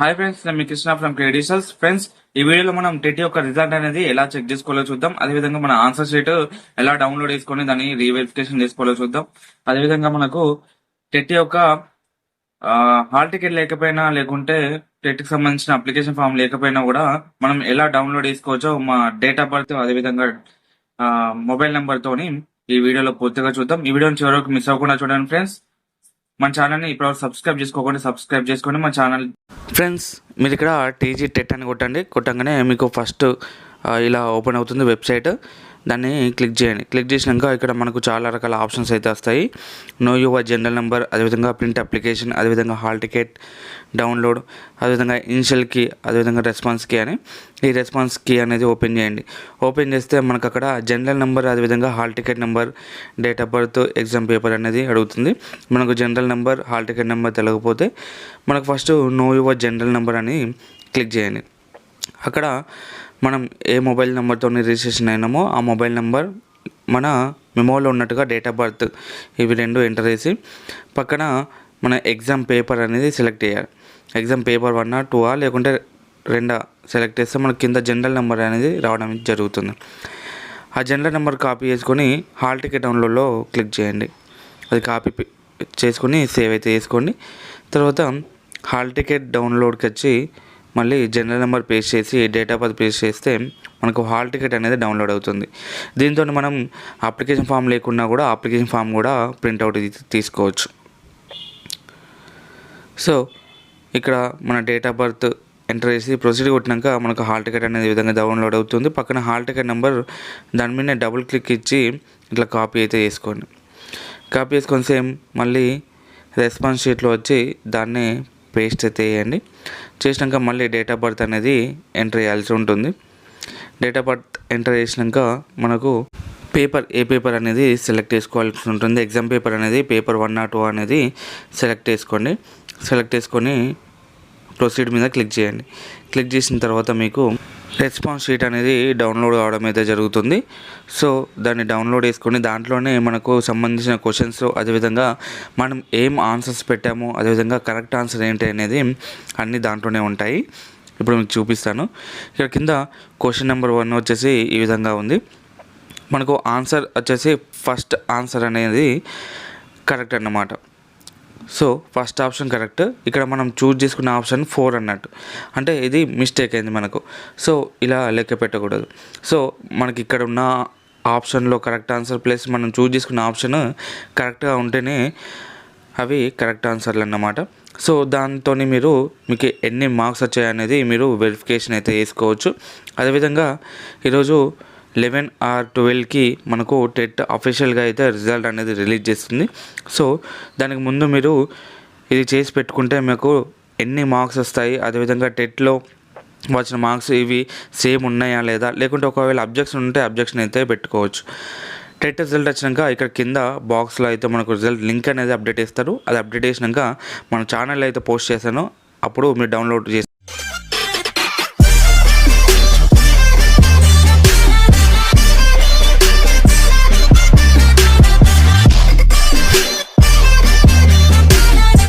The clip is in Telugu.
హాయ్ ఫ్రెండ్స్ నేను మీ కృష్ణ ఫ్రమ్ క్రెడిషల్స్ ఫ్రెండ్స్ ఈ వీడియోలో మనం టెట్ యొక్క రిజల్ట్ అనేది ఎలా చెక్ చేసుకోవాలో చూద్దాం. అదేవిధంగా మన ఆన్సర్ షీట్ ఎలా డౌన్లోడ్ చేసుకొని దాన్ని రీవెరిఫికేషన్ చేసుకోవాలో చూద్దాం. అదేవిధంగా మనకు టెట్ యొక్క హాల్ టికెట్ లేకపోయినా లేకుంటే టెట్కి సంబంధించిన అప్లికేషన్ ఫామ్ లేకపోయినా కూడా మనం ఎలా డౌన్లోడ్ చేసుకోవచ్చో మా డేట్ ఆఫ్ బర్త్ అదేవిధంగా మొబైల్ నెంబర్ తోని ఈ వీడియోలో పూర్తిగా చూద్దాం. ఈ వీడియోని చివరకు మిస్ అవ్వకుండా చూడండి ఫ్రెండ్స్ మన ఛానల్ని ఇప్పుడు సబ్స్క్రైబ్ చేసుకోకుండా సబ్స్క్రైబ్ చేసుకోండి మన ఛానల్ ఫ్రెండ్స్ మీరు ఇక్కడ టీజీ టెట్ అని కొట్టండి. కొట్టంగానే మీకు ఫస్ట్ ఇలా ఓపెన్ అవుతుంది వెబ్సైట్ దాన్ని క్లిక్ చేయండి. క్లిక్ చేసినాక ఇక్కడ మనకు చాలా రకాల ఆప్షన్స్ అయితే వస్తాయి. నో యువర్ జనరల్ నెంబర్ అదేవిధంగా ప్రింట్ అప్లికేషన్ అదేవిధంగా హాల్ టికెట్ డౌన్లోడ్ అదేవిధంగా ఇనిషియల్ కీ అదేవిధంగా రెస్పాన్స్ కీ అని. ఈ రెస్పాన్స్ కీ అనేది ఓపెన్ చేయండి. ఓపెన్ చేస్తే మనకు అక్కడ జనరల్ నెంబర్ అదేవిధంగా hall ticket number date of birth exam paper అనేది అడుగుతుంది. మనకు general number hall ticket number తెలియకపోతే మనకు first know your general number అని క్లిక్ చేయండి. అక్కడ మనం ఏ మొబైల్ నెంబర్తో రిజిస్ట్రేషన్ అయినామో ఆ మొబైల్ నెంబర్ మన మెమోలో ఉన్నట్టుగా డేట్ ఆఫ్ బర్త్ ఇవి రెండు ఎంటర్ చేసి పక్కన మన ఎగ్జామ్ పేపర్ అనేది సెలెక్ట్ చేయాలి. ఎగ్జామ్ పేపర్ వన్ టూ ఆ లేకుంటే రెండా సెలెక్ట్ చేస్తే మనకి కింద జనరల్ నెంబర్ అనేది రావడం జరుగుతుంది. ఆ జనరల్ నెంబర్ కాపీ చేసుకొని హాల్ టికెట్ డౌన్లోడ్లో క్లిక్ చేయండి. అది కాపీ చేసుకొని సేవ్ అయితే చేసుకోండి. తర్వాత హాల్ టికెట్ డౌన్లోడ్కి వచ్చి మళ్ళీ జనరల్ నెంబర్ పేస్ట్ చేసి డేట్ ఆఫ్ బర్త్ పేస్ట్ చేస్తే మనకు హాల్ టికెట్ అనేది డౌన్లోడ్ అవుతుంది. దీంతో మనం అప్లికేషన్ ఫామ్ లేకున్నా కూడా అప్లికేషన్ ఫామ్ కూడా ప్రింట్అవుట్ తీసుకోవచ్చు. సో ఇక్కడ మన డేట్ ఆఫ్ బర్త్ ఎంటర్ చేసి ప్రొసీడ్ కొట్టినాక మనకు హాల్ టికెట్ అనేది విధంగా డౌన్లోడ్ అవుతుంది. పక్కన హాల్ టికెట్ నెంబర్ దాని మీద డబుల్ క్లిక్ ఇచ్చి ఇట్లా కాపీ అయితే చేసుకోండి. కాపీ చేసుకొని సేమ్ మళ్ళీ రెస్పాన్స్ షీట్లో వచ్చి దాన్ని పేస్ట్ అయితే వేయండి. చేసినాక మళ్ళీ డేట్ ఆఫ్ బర్త్ అనేది ఎంటర్ చేయాల్సి ఉంటుంది. డేట్ ఆఫ్ బర్త్ ఎంటర్ చేసినాక మనకు పేపర్ ఏ పేపర్ అనేది సెలెక్ట్ చేసుకోవాల్సి ఉంటుంది. ఎగ్జామ్ పేపర్ అనేది పేపర్ వన్ నాట్ టూ అనేది సెలెక్ట్ చేసుకోండి. సెలెక్ట్ చేసుకొని ప్రొసీడ్ మీద క్లిక్ చేయండి. క్లిక్ చేసిన తర్వాత మీకు రెస్పాన్స్ షీట్ అనేది డౌన్లోడ్ అవడం అయితే జరుగుతుంది. సో దాన్ని డౌన్లోడ్ చేసుకొని దాంట్లోనే మనకు సంబంధించిన క్వశ్చన్స్ అదేవిధంగా మనం ఏం ఆన్సర్స్ పెట్టామో అదేవిధంగా కరెక్ట్ ఆన్సర్ ఏంటి అనేది అన్నీ దాంట్లోనే ఉంటాయి. ఇప్పుడు మీకు చూపిస్తాను. ఇక్కడ కింద క్వశ్చన్ నెంబర్ వన్ వచ్చేసి ఈ విధంగా ఉంది. మనకు ఆన్సర్ వచ్చేసి ఫస్ట్ ఆన్సర్ అనేది కరెక్ట్ అన్నమాట. సో ఫస్ట్ ఆప్షన్ కరెక్ట్ ఇక్కడ మనం చూజ్ చేసుకున్న ఆప్షన్ ఫోర్ అన్నట్టు. అంటే ఇది మిస్టేక్ అయింది మనకు. సో ఇలా లెక్క పెట్టకూడదు. సో మనకి ఇక్కడ ఉన్న ఆప్షన్లో కరెక్ట్ ఆన్సర్ ప్లస్ మనం చూజ్ చేసుకున్న ఆప్షన్ కరెక్ట్గా ఉంటేనే అవి కరెక్ట్ ఆన్సర్లు అన్నమాట. సో దాంతో మీరు మీకు ఎన్ని మార్క్స్ వచ్చాయనేది మీరు వెరిఫికేషన్ అయితే చేసుకోవచ్చు అదేవిధంగా ఈరోజు లెవెన్ ఆర్ ట్వెల్వ్కి మనకు టెట్ అఫీషియల్గా అయితే రిజల్ట్ అనేది రిలీజ్ చేస్తుంది. సో దానికి ముందు మీరు ఇది చేసి పెట్టుకుంటే మీకు ఎన్ని మార్క్స్ వస్తాయి అదేవిధంగా టెట్లో వచ్చిన మార్క్స్ ఇవి సేమ్ ఉన్నాయా లేదా లేకుంటే ఒకవేళ అబ్జెక్షన్ ఉంటే అబ్జెక్షన్ అయితే పెట్టుకోవచ్చు. టెట్ రిజల్ట్ వచ్చినాక ఇక్కడ కింద బాక్స్లో అయితే మనకు రిజల్ట్ లింక్ అనేది అప్డేట్ చేస్తారు. అది అప్డేట్ చేసినాక మన ఛానల్ అయితే పోస్ట్ చేశాను అప్పుడు మీరు డౌన్లోడ్ చేసి